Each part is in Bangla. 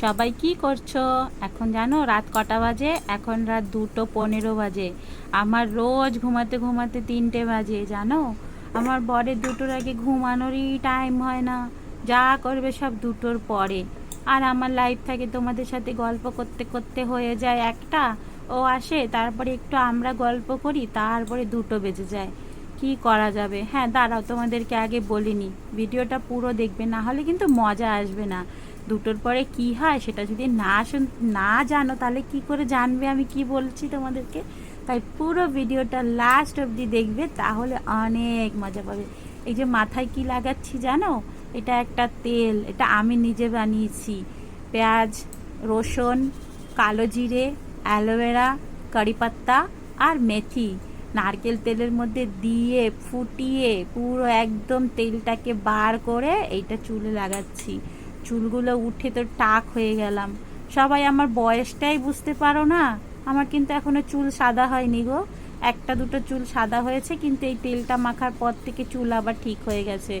সবাই কি করছ? এখন জানো রাত কটা বাজে? এখন রাত দুটো পনেরো বাজে। আমার রোজ ঘুমাতে ঘুমাতে তিনটে বাজে, জানো? আমার বরের দুটোর আগে ঘুমানোরই টাইম হয় না। যা করবে সব দুটোর পরে। আর আমার লাইফ থাকে তোমাদের সাথে গল্প করতে করতে হয়ে যায় একটা। ও আসে, তারপরে একটু আমরা গল্প করি, তারপরে দুটো বেজে যায়। কি করা যাবে? হ্যাঁ দাঁড়াও তোমাদেরকে আগে বলিনি। ভিডিওটা পুরো দেখবে, না হলে কিন্তু মজা আসবে না। দুটোর পরে কি হয় সেটা যদি না শুন, না জানো, তাহলে কি করে জানবে? আমি কি বলছি তোমাদেরকে? তাই পুরো ভিডিওটা লাস্ট অবধি দেখবে, তাহলে অনেক মজা পাবে। এই যে মাথায় কি লাগাচ্ছি জানো? এটা একটা তেল, এটা আমি নিজে বানিয়েছি। পেঁয়াজ, রসুন, কালো জিরে, অ্যালোভেরা, কারি পাত্তা আর মেথি। নারকেল তেলের মধ্যে দিয়ে ফুটিয়ে পুরো একদম তেলটাকে বার করে এইটা চুলে লাগাচ্ছি। চুলগুলো উঠে তো টাক হয়ে গেলাম। সবাই আমার বয়সটাই বুঝতে পারো না। আমার কিন্তু এখনও চুল সাদা হয়নি গো। একটা দুটো চুল সাদা হয়েছে, কিন্তু এই তেলটা মাখার পর থেকে চুল আবার ঠিক হয়ে গেছে।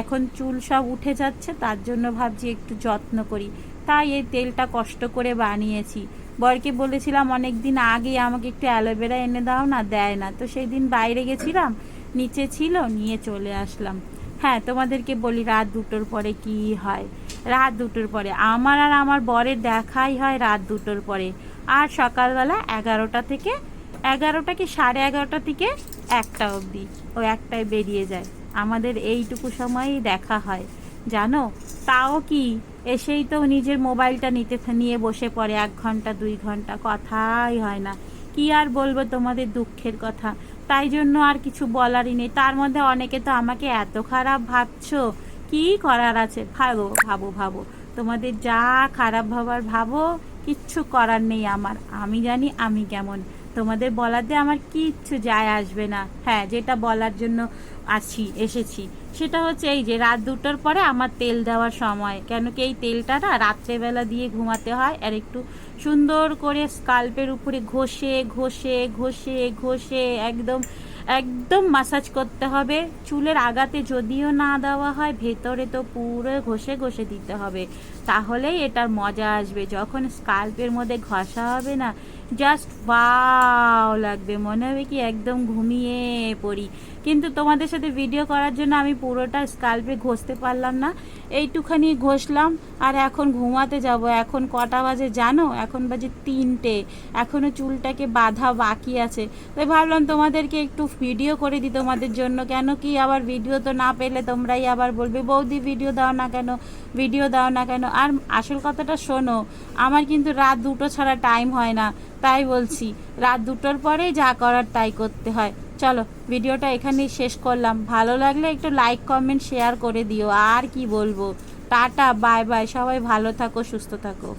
এখন চুল সব উঠে যাচ্ছে, তার জন্য ভাবছি একটু যত্ন করি। তাই এই তেলটা কষ্ট করে বানিয়েছি। বরকে বলেছিলাম অনেক দিন আগে আমাকে একটু অ্যালোভেরা এনে দাও না, দেয় না। তো সেই দিন বাইরে গেছিলাম, নিচে ছিল, নিয়ে চলে আসলাম। হ্যাঁ তোমাদেরকে বলি, রাত দুটোর পরে কি হয়? রাত দুটোর পরে। আমার আর আমার বরের দেখাই হয় রাত দুটোর পরে। আর সকালবেলা এগারোটা থেকে, এগারোটা কি সাড়ে এগারোটা থেকে একটা অবধি ও একটায় বেরিয়ে যায়। আমাদের এইটুকু সময়ই দেখা হয়। জানো? তাও কি? এসেই তো নিজের মোবাইলটা নিতে নিয়ে বসে পড়ে। এক ঘণ্টা, দুই ঘণ্টা কথাই হয় না। কি আর বলব তোমাদের দুঃখের কথা? তাই জন্য আর কিছু বলারই নেই। তার মধ্যে অনেকে তো আমাকে এত খারাপ ভাবছ। কি করার আছে? ভাবো ভাবো ভাবো। তোমাদের যা খারাপ ভাবার, ভাবো। কিচ্ছু করার নেই আমার। আমি জানি আমি কেমন। তোমাদের বলাতে আমার কিচ্ছু যায় আসবে না। হ্যাঁ যেটা বলার জন্য আছি, এসেছি। সেটা হচ্ছে এই যে রাত দুটোর পরে আমার তেল দেওয়ার সময়। কেন কি এই তেলটা না রাত্রেবেলা দিয়ে ঘুমাতে হয় আর একটু সুন্দর করে স্কাল্পের উপরে ঘষে ঘষে ঘষে ঘষে একদম একদম মাসাজ করতে হবে। চুলের আগাতে যদিও না দেওয়া হয়, ভেতরে তো পুরো ঘষে ঘষে দিতে হবে। তাহলেই এটার মজা আসবে। যখন স্কাল্পের মধ্যে ঘষা হবে না জাস্ট ওয়াও লাগবে। মনে হবে কি একদম ঘুমিয়ে পড়ি। কিন্তু তোমাদের সাথে ভিডিও করার জন্য আমি পুরোটা স্কাল্পে ঘষতে পারলাম না। এইটুখানি ঘষলাম আর এখন ঘুমাতে যাব। এখন কটা বাজে জানো? এখন বাজে তিনটে। এখনও চুলটাকে বাঁধা বাকি আছে। তাই ভাবলাম তোমাদেরকে একটু ভিডিও করে দিই তোমাদের জন্য। কেন কি আবার ভিডিও তো না পেলে তোমরাই আবার বলবে, বৌদি ভিডিও দাও না কেন? ভিডিও দাও না কেন? আর আসল কথাটা শোনো, আমার কিন্তু রাত দুটো ছাড়া টাইম হয় না। তাই বলছি, রাত দুটোর পরে যা করার তাই করতে হয়। চলো, ভিডিওটা এখানেই শেষ করলাম। ভালো লাগলে একটু লাইক কমেন্ট শেয়ার করে দিও। আর কি বলব? টাটা বাই বাই সবাই ভালো থাকো, সুস্থ থাকো।